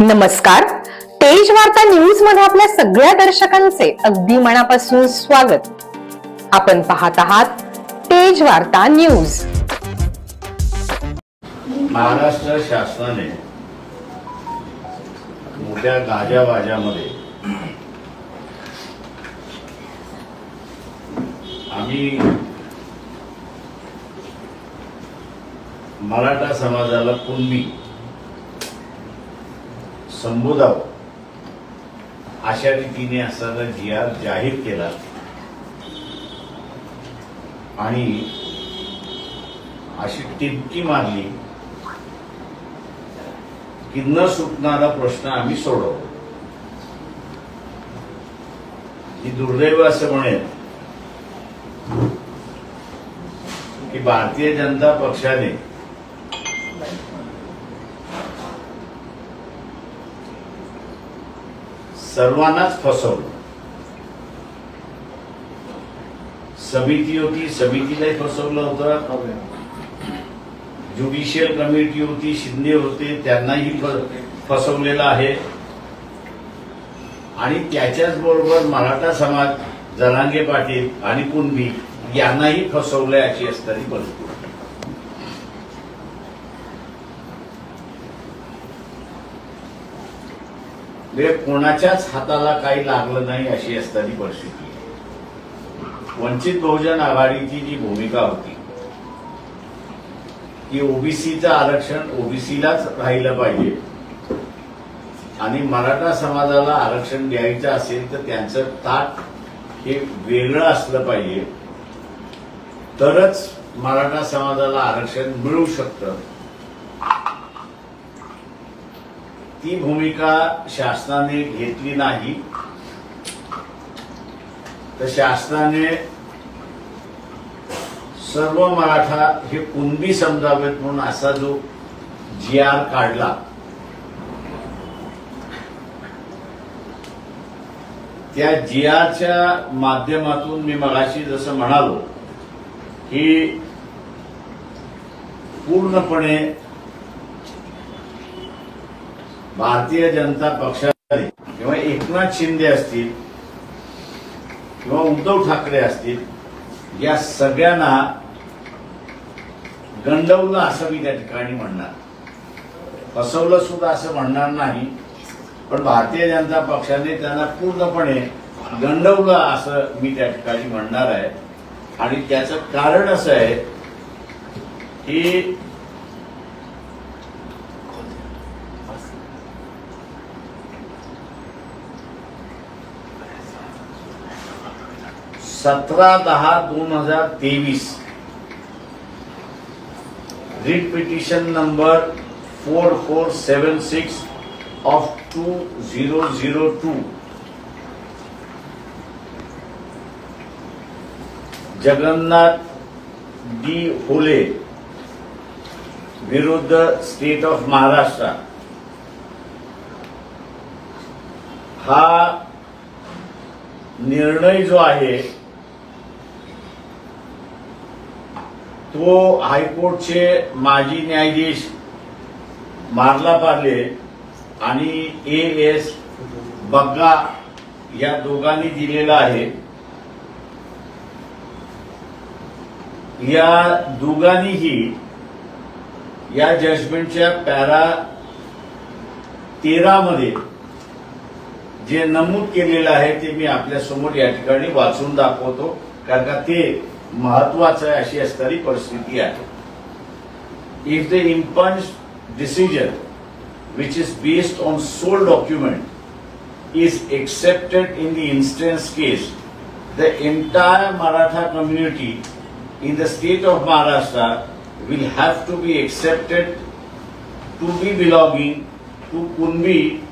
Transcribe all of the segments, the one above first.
नमस्कार. तेज वार्ता न्यूजमध्ये आपल्या सगळ्या दर्शकांचे अगदी मनापासून स्वागत. आपण पाहत आहात तेज वार्ता न्यूज महाराष्ट्र शासनाने मोठ्या गाजावाजामध्ये आम्ही मराठा समाजाला कुणबी संबोधावं. अशा रीतीने असताना जी आर जाहीर केला. आणि अशी टिपकी मारली की न सुटणारा प्रश्न आम्ही सोडवतो. ही दुर्दैव असं म्हणेल की भारतीय जनता पक्षाने सर्वांनाच फसवलं. समिती होती समितीलाही फसवलं होतं. ज्युडिशियल कमिटी होती शिंदे होते त्यांनाही फसवलेलं आहे. आणि त्याच्याच बरोबर मराठा समाज जनांगे पाटील आणि कुणबी यांनाही फसवलंय अशी असणारी परिस्थिती. म्हणजे कोणाच्याच हाताला काही लागलं नाही अशी असताना परिस्थिती वंचित बहुजन आघाडीची जी भूमिका होती की ओबीसीचं आरक्षण ओबीसीलाच राहिलं पाहिजे. आणि मराठा समाजाला आरक्षण द्यायचं असेल तर त्यांचं ताट हे वेगळं असलं पाहिजे. तरच मराठा समाजाला आरक्षण मिळू शकतं. ती भूमिका शासनाने घेतली नाही तर शासनाने सर्व मराठा हे कुणबी समजावेत म्हणून असा जो जी आर काढला त्या जी आरच्या माध्यमातून मी मगाशी जसं म्हणालो की पूर्णपणे भारतीय जनता पक्षाने किंवा एकनाथ शिंदे असतील किंवा उद्धव ठाकरे असतील या सगळ्यांना गंडवलं असं मी त्या ठिकाणी म्हणणार. फसवलं सुद्धा असं म्हणणार नाही पण भारतीय जनता पक्षाने त्यांना पूर्णपणे गंडवलं असं मी त्या ठिकाणी म्हणणार आहे. आणि त्याचं कारण असं आहे की सतरा दहा दोन हजार तेवीस. Writ petition number four four seven six of two zero zero two Jagannath D Hole विरुद्ध स्टेट ऑफ महाराष्ट्र. हा निर्णय जो आहे तो हायकोर्टचे माजी न्यायाधीश मारला पार्ले आणि ए एस बग्गा या दोघांनी दिलेला आहे. या दोघांनीही या जजमेंटच्या पॅरा तेरा मध्ये जे नमूद केलेलं आहे ते मी आपल्यासमोर या ठिकाणी वाचून दाखवतो. कारण का ते महत्वाचं आहे अशी असणारी परिस्थिती आहे if the impugned decision which is based on sole document is accepted in the instance case, the entire Maratha community in the state of Maharashtra will have to be accepted to be belonging to Kunbi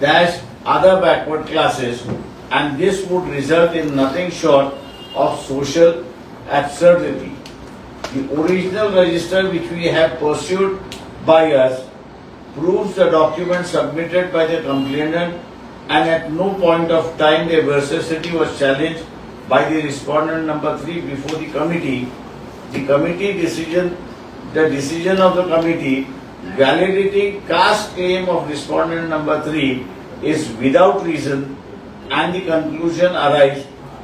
dash other backward classes and this would result in nothing short of social absurdity. The original register which we have pursued by us proves the document submitted by the complainant and at no point of time their veracity was challenged by the respondent number three before the committee. The committee decision, the decision of the committee validating caste claim of respondent number three is without reason and the conclusion arise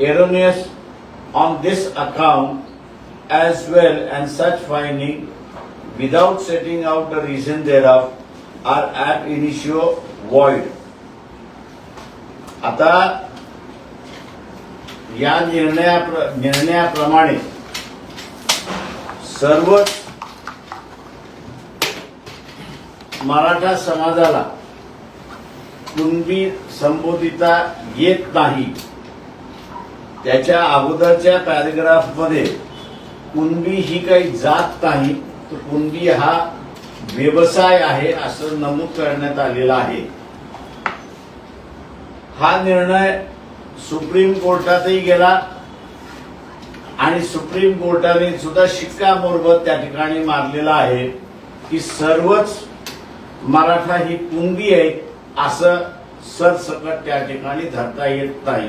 erroneous on this account as well and such finding without setting out the reason thereof are ab initio void. आता या निर्णया निर्णयाप्रमाणे सर्वच मराठा समाजाला कुणबी संबोधिता येत नाही त्याच्या अगोदरच्या पॅरेग्राफमध्ये कुणबी ही काही जात नाही तर कुणबी हा व्यवसाय आहे असं नमूद करण्यात आलेलं आहे. हा निर्णय सुप्रीम कोर्टातही गेला आणि सुप्रीम कोर्टाने सुद्धा शिक्कामोर्बत त्या ठिकाणी मारलेला आहे की सर्वच मराठा ही कुणबी आहे असं सरसकट त्या ठिकाणी धरता येत नाही.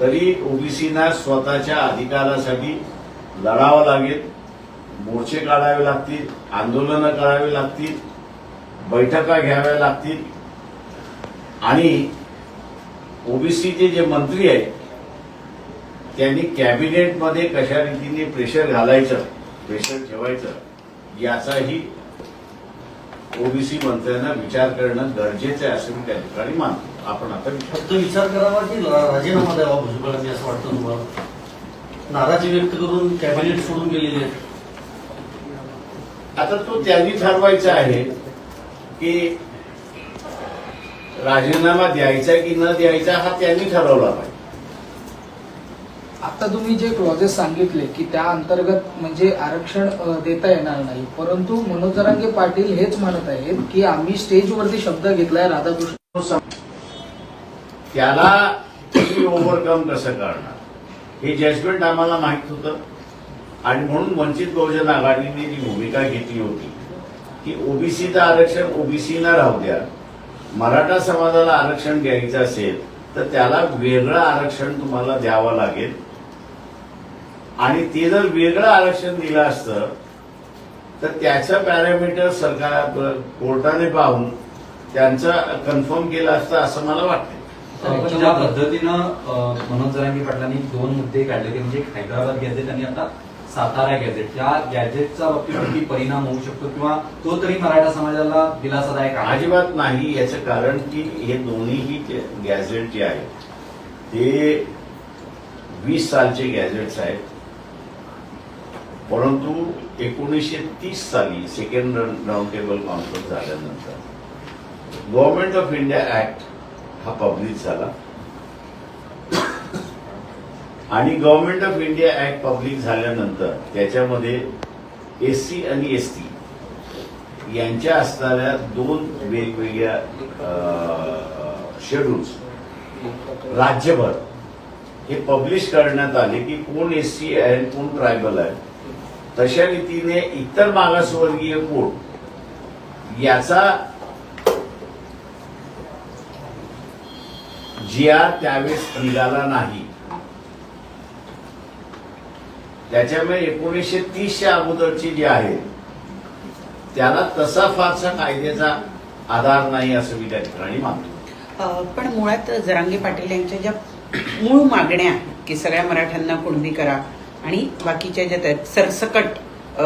तरी ओबीसीना स्वतःच्या अधिकारासाठी लढावं लागेल. मोर्चे काढावे लागतील आंदोलनं करावी लागतील बैठका घ्याव्या लागतील. आणि ओबीसीचे जे मंत्री आहेत त्यांनी कॅबिनेटमध्ये कशा रीतीने प्रेशर घालायचं प्रेशर ठेवायचं याचाही ओबीसी मंत्र्यांना विचार करणं गरजेचं आहे असं मी त्या ठिकाणी मानतो. आपण आता विचार फक्त विचार करावा की राजीनामा द्यावा भुजबळांनी असं वाटतं तुम्हाला? नाराजी व्यक्त करून कॅबिनेट सोडून गेलेले आहेत. आता तो त्यांनी ठरवायचा आहे की राजीनामा द्यायचा की न द्यायचा हा त्यांनी ठरवला पाहिजे. आता तुम्ही जे क्लॉजेस सांगितले की त्या अंतर्गत म्हणजे आरक्षण देता येणार नाही परंतु मनोज जरांगे पाटील हेच म्हणत आहेत की आम्ही स्टेजवरती शब्द घेतलाय राधाकृष्ण त्याला तुम्ही ओव्हरकम कसं करणार? हे जजमेंट आम्हाला माहीत होतं. आणि म्हणून वंचित बहुजन आघाडीने जी भूमिका घेतली होती की ओबीसीचं आरक्षण ओबीसीना राहू द्या. मराठा समाजाला आरक्षण द्यायचं असेल तर त्याला वेगळं आरक्षण तुम्हाला द्यावं लागेल. आणि ते जर वेगळं आरक्षण दिलं असतं तर त्याचं पॅरामीटर सरकार कोर्टाने पाहून त्यांचं कन्फर्म केलं असतं असं मला वाटतं पण ज्या पद्धतीनं मनोज जरांगे पाटलांनी दोन मुद्दे काढले ते म्हणजे हैदराबाद गॅझेट आणि आता सातारा गॅझेट. या गॅझेटचा बाबतीत परिणाम होऊ शकतो किंवा तो तरी मराठा समाजाला दिलासादायक आहे? अजिबात नाही. याचं कारण की हे दोन्हीही गॅझेट जे आहेत ते वीस सालचे गॅझेट्स आहेत. परंतु एकोणीसशे तीस साली सेकंड राऊंड टेबल कॉन्फरन्स झाल्यानंतर गव्हर्नमेंट ऑफ इंडिया ऍक्ट हा पब्लिश झाला. आणि government of India act public झाल्यानंतर त्याच्यामध्ये एस सी आणि एस टी यांच्या असणाऱ्या दोन वेगवेगळ्या शेड्यूल्स राज्यभर हे पब्लिश करण्यात आले की कोण एस सी आहे कोण ट्रायबल आहे. तशा रीतीने इतर मागासवर्गीय कोण याचा जिया त्यावेळेस निघाला नाही. त्याच्यामुळे एकोणीसशे तीसच्या अगोदरची जी आहे त्याला तसा फारसा कायद्याचा आधार नाही असं मी त्या ठिकाणी मानतो. पण मुळात जरांगे पाटील यांच्या ज्या मूळ मागण्या आहेत की सगळ्या मराठ्यांना कुणबी करा आणि बाकीच्या ज्या सरसकट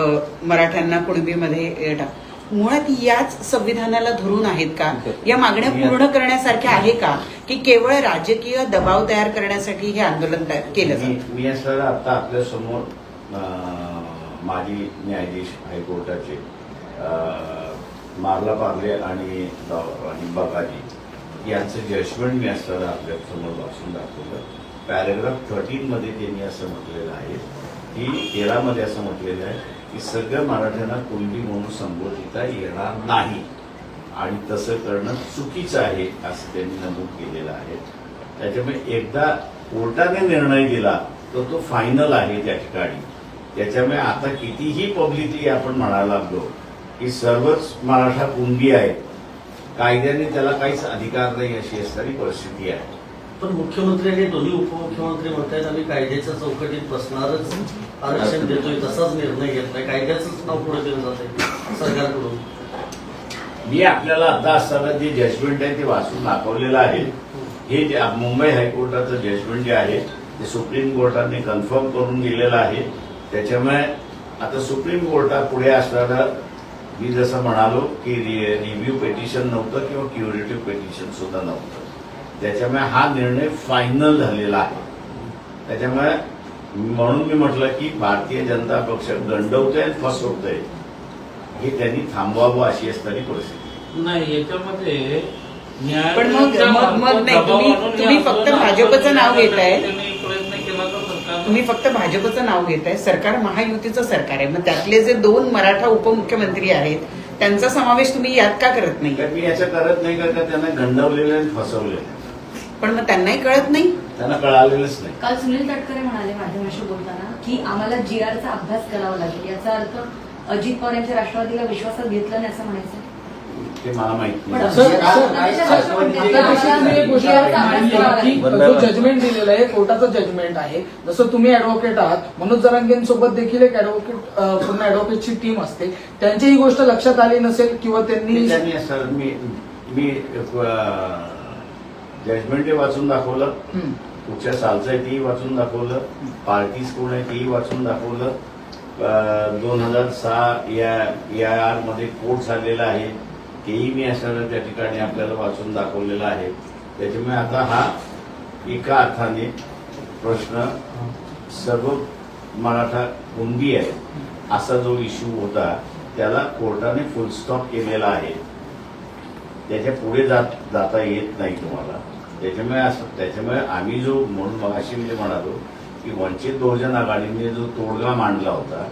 मराठ्यांना कुणबीमध्ये अ, टाक मुळात याच संविधानाला धरून आहेत का? या मागण्या पूर्ण करण्यासारख्या आहे का? की केवळ राजकीय दबाव तयार करण्यासाठी हे आंदोलन केलं मी जातं मी असं आता आपल्यासमोर माजी न्यायाधीश हायकोर्टाचे मार्ला पार्ले आणि बगाजी यांचं जजमेंट मी असताना आपल्यासमोर वाचून दाखवलं. पॅरेग्राफ थर्टीन मध्ये त्यांनी असं म्हटलेलं आहे की तेरामध्ये असं म्हटलेलं आहे की सगळ्या मराठ्यांना कुणबी म्हणून संबोधिता येणार नाही. आणि तसं करणं चुकीचं आहे असं त्यांनी नमूद केलेलं आहे. त्याच्यामुळे एकदा कोर्टाने निर्णय दिला तर तो फायनल आहे त्या ठिकाणी. त्याच्यामुळे आता कितीही पब्लिकली आपण म्हणायला लागलो की सर्वच मराठा कुणबी आहेत. कायद्याने त्याला काहीच अधिकार नाही अशी असणारी परिस्थिती आहे. पण मुख्यमंत्री आणि दोन्ही उपमुख्यमंत्री म्हणतायत आम्ही कायद्याच्या चौकटीत बसणारच. आरक्षण देतोय तसाच निर्णय घेतलाय कायद्याचंच नाव पुढे दिलं जात सरकारकडून. मी आपल्याला आता असताना जे जजमेंट आहे ते वाचून दाखवलेलं आहे. हे जे मुंबई हायकोर्टाचं जजमेंट जे आहे ते सुप्रीम कोर्टाने कन्फर्म करून दिलेलं आहे. त्याच्यामुळे आता सुप्रीम कोर्टापुढे असताना मी जसं म्हणालो की रिव्ह्यू पेटिशन नव्हतं किंवा क्युरेटिव्ह पेटिशन सुद्धा नव्हतं. त्याच्यामुळे हा निर्णय फायनल झालेला आहे. त्याच्यामुळे म्हणून मी म्हटलं की भारतीय जनता पक्ष गंडवतोय आणि फसवतोय. हे त्यांनी थांबवावं अशी असणारी परिस्थिती. नाही याच्यामध्ये न्याय पण मग- मग- मग नाही, तुम्ही- तुम्ही फक्त भाजपचं नाव घेताय. प्रयत्न केला तर सरकार तुम्ही फक्त भाजपचं नाव घेताय सरकार महायुतीचं सरकार आहे. मग त्यातले जे दोन मराठा उपमुख्यमंत्री आहेत त्यांचा समावेश तुम्ही यात का करत नाही? मी याचं करत नाही का त्यांना गंडवलेलं आणि फसवलेलं आहे. पण मग त्यांनाही कळत नाही. त्यांना कळालेलंच नाही. काल सुनील तटकरे म्हणाले माध्यमाशी बोलताना की आम्हाला जी आरचा अभ्यास करावा लागेल. याचा अर्थ अजित पवार यांच्या राष्ट्रवादीला विश्वासात घेतलं नाही असं म्हणायचं ते मला माहीत नाही. सर, सर, सर, जजमेंट दिलेलं आहे कोर्टाचं जजमेंट आहे. जसं तुम्ही ऍडव्होकेट आहात मनोज जरांगेंसोबत देखील एक ऍडव्होकेट पूर्ण ऍडव्होकेटची टीम असते. त्यांची ही गोष्ट लक्षात आली नसेल किंवा त्यांनी त्यांनी असं मी मी जजमेंट वाचून दाखवलं. कुठच्या सालचं आहे तेही वाचून दाखवलं. पार्टीज कोण आहे तेही वाचून दाखवलं. दोन हजार सहा या आरमध्ये कोर्ट झालेला आहे. तेही मी असं त्या ठिकाणी आपल्याला वाचून दाखवलेलं आहे. त्याच्यामुळे आता हा एका अर्थाने प्रश्न सर्व मराठा कुणबी आहे. असा जो इश्यू होता त्याला कोर्टाने फुल स्टॉप केलेला आहे. त्याच्या पुढे जात जाता येत नाही तुम्हाला. त्याच्यामुळे असं त्याच्यामुळे आम्ही जो म्हणून मगाशी मी म्हणालो की वंचित बहुजन आघाडीने जो तोडगा मांडला होता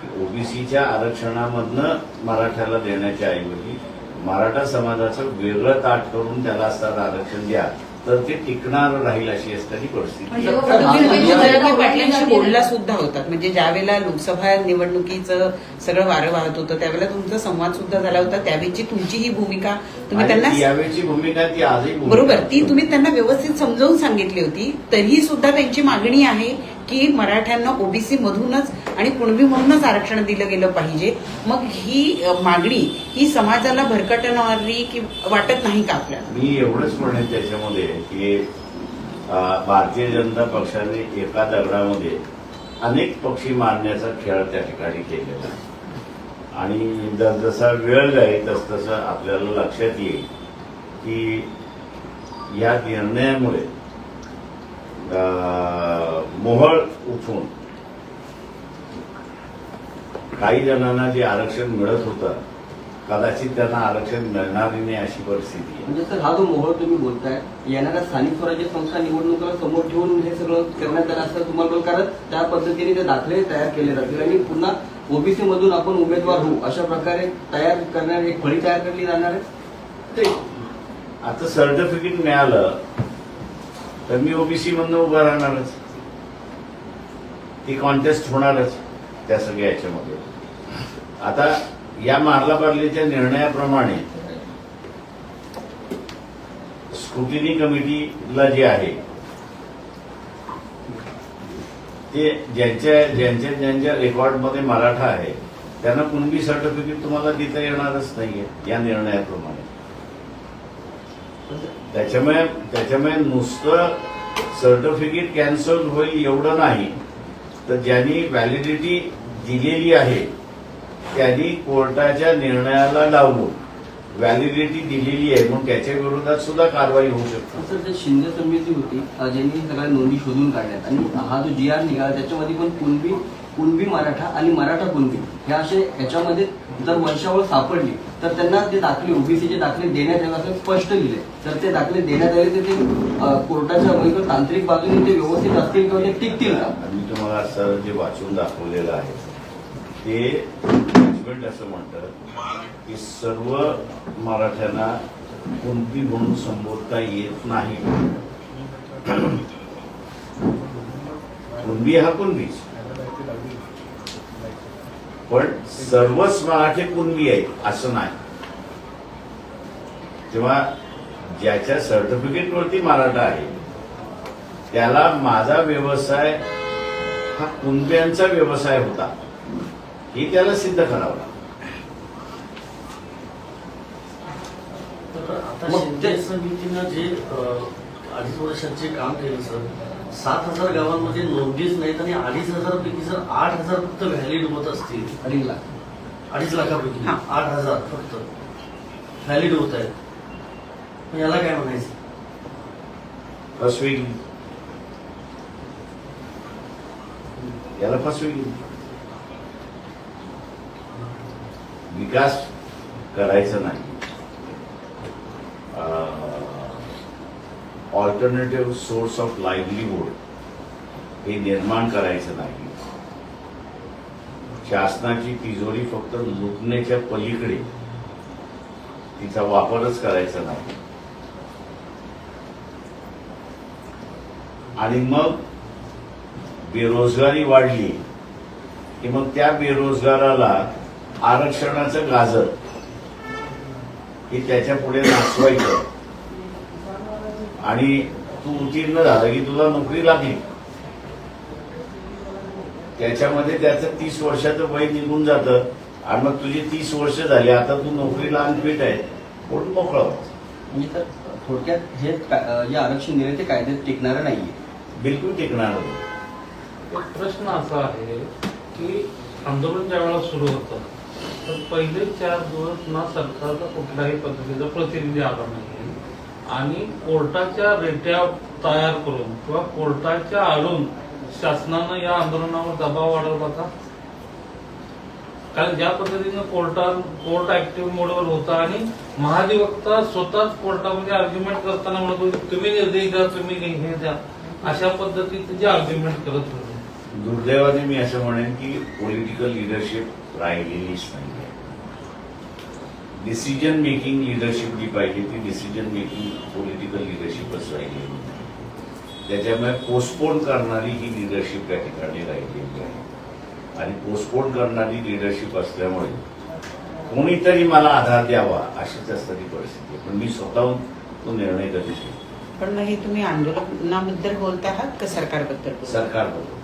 की ओबीसीच्या आरक्षणामधनं मराठ्याला देण्याच्या ऐवजी मराठा समाजाचं वेगळं ताट करून त्याला असताना आरक्षण द्या. तर ते टिकणार राहील अशी असणारी परिस्थिती. म्हणजे बोलला सुद्धा होतात. म्हणजे ज्यावेळेला लोकसभा निवडणुकीचं सगळं वारं वाहत होतं त्यावेळेला तुमचा संवाद सुद्धा झाला होता. त्यावेळीची तुमची ही भूमिका तुम्ही त्यांना यावेळची भूमिका ती आजही भूमिका बरोबर ती. तुम्ही त्यांना व्यवस्थित समजावून सांगितली होती. तरीही सुद्धा त्यांची मागणी आहे की मराठ्यांना ओबीसी मधूनच आणि कुणबी म्हणूनच आरक्षण दिलं गेलं पाहिजे. मग ही मागणी ही समाजाला भरकटणारी की वाटत नाही का आपल्याला? मी एवढंच म्हणेन त्याच्यामध्ये की भारतीय जनता पक्षाने एका दगडामध्ये अनेक पक्षी मारण्याचा खेळ त्या ठिकाणी केलेला आहे. आणि जसजसा वेळ जाईल तसतसं आपल्याला लक्षात येईल की या निर्णयामुळे मोहळ उठून काही जणांना जे आरक्षण मिळत होतं कदाचित त्यांना आरक्षण मिळणार नाही अशी परिस्थिती आहे. म्हणजे सर हा जो मोहळ तुम्ही बोलताय येणाऱ्या स्थानिक स्वराज्य संस्था निवडणुकीला समोर ठेवून हे सगळं करण्यात आलं असं तुम्हाला कारण त्या पद्धतीने ते दाखले तयार केले जातील आणि पुन्हा ओबीसी मधून आपण उमेदवार होऊ अशा प्रकारे तयार करणार एक फळी तयार केली जाणार आहे? ते आता सर्टिफिकेट मिळालं तर मी ओबीसी मधनं उभं राहणारच. ती कॉन्टेस्ट होणारच. त्या सगळ्या याच्यामध्ये. आता या मारला पार्लीच्या निर्णयाप्रमाणे स्क्रुटिनी कमिटीला जे आहे ते ज्यांच्या ज्यांच्या ज्यांच्या रेकॉर्डमध्ये मराठा आहे त्यांना कुणबी सर्टिफिकेट तुम्हाला देता येणारच नाहीये या निर्णयाप्रमाणे. त्याच्यामुळे त्याच्यामुळे नुसतं सर्टिफिकेट कॅन्सल होईल एवढं नाही. तर ज्यांनी व्हॅलिडिटी दिलेली आहे त्यांनी कोर्टाच्या निर्णयाला लावून व्हॅलिडिटी दिलेली आहे. म्हणून त्याच्या विरोधात सुद्धा कारवाई होऊ शकते. सर ते शिंदे समिती होती. ज्यांनी सगळ्या नोंदी शोधून काढल्यात. आणि हा जो जी आर निघाला त्याच्यामध्ये पण कुणबी कुणबी मराठा आणि मराठा कुणबी. हे असे याच्यामध्ये जर वंशावळ सापडली तर त्यांना ते दाखले ओबीसीचे दाखले देण्यात यावे असं स्पष्ट लिहिले तर ते दाखले देण्यात आले तर ते कोर्टाच्या म्हणजे तांत्रिक बाजूने ते व्यवस्थित असतील किंवा ते टिकतील का? मी तुम्हाला असं जे वाचून दाखवलेलं आहे ते जजमेंट असं म्हणतात की सर्व मराठ्यांना कोणती म्हणून संबोधता येत नाही. कुणबी हा कुणबीच. पण सर्वच मराठी कुणबी आहेत असं नाही तेव्हा ज्याच्या सर्टिफिकेटवरती मराठा आहे त्याला माझा व्यवसाय हा कुणब्यांचा व्यवसाय होता हे त्याला सिद्ध करावं लागतं. तर आता शिंदे समितीनं जे अडीच वर्षाचे काम केलं सर सात हजार गावांमध्ये नोंदीच नाहीत आणि अडीच हजार पैकी जर आठ हजार फक्त व्हॅलिड होत असतील अडीच लाख. अडीच लाखापैकी हा. आठ हजार फक्त व्हॅलिड होत आहेत. याला काय म्हणायचं? फसवी. याला फसवी. विकास करायचा नाही. ऑल्टरनेटिव्ह सोर्स ऑफ लाईव्हलीहूड हे निर्माण करायचं नाही. शासनाची तिजोरी फक्त लुटण्याच्या पलीकडे तिचा वापरच करायचा नाही. आणि मग बेरोजगारी वाढली की मग त्या बेरोजगाराला आरक्षणाचं गाजर हे त्याच्या पुढे नाचवायचं आणि तू उत्तीर्ण झाला की तुला नोकरी लागली. त्याच्यामध्ये त्याचं तीस वर्षाचं वय निघून जातं आणि मग तुझी तीस वर्ष झाली आता तू नोकरीला अनफिट आहे. म्हणून मोकळा. म्हणजे तर थोडक्यात हे जे आरक्षण दिले ते कायद्यात टिकणारं नाहीये. बिलकुल टिकणार नाही. एक प्रश्न असा आहे की आंदोलन ज्या वेळेला सुरू होतं तर पहिले चार दिवस ना सरकारचा कुठल्याही पद्धतीचा प्रतिनिधी आला नाही. आणि कोर्टाच्या रेट्या तयार करून किंवा कोर्टाच्या आडून शासनानं या आंदोलनावर दबाव वाढवला का कारण ज्या पद्धतीनं कोर्टात कोर्ट ऍक्टिव्ह मोडवर होता आणि महाधिवक्ता स्वतःच कोर्टामध्ये आर्ग्युमेंट करताना म्हणत होते तुम्ही निर्देश द्या तुम्ही हे द्या अशा पद्धतीचे जे आर्ग्युमेंट करत होते. दुर्दैवाने मी असं म्हणेन की पॉलिटिकल लिडरशिप राहिलेलीच नाही डिसिजन मेकिंग लिडरशिप जी पाहिजे ती डिसिजन मेकिंग पॉलिटिकल लिडरशिपच राहिली त्याच्यामुळे पोस्टपोन करणारी ही लिडरशिप या ठिकाणी राहिलेली आहे आणि पोस्टपोन करणारी लिडरशिप असल्यामुळे कोणीतरी मला आधार द्यावा अशीच असणारी परिस्थिती आहे. पण मी स्वतःहून तो निर्णय कधीच घेईन. पण मग हे तुम्ही आंदोलनाबद्दल बोलत आहात का सरकारबद्दल? सरकारबरोबर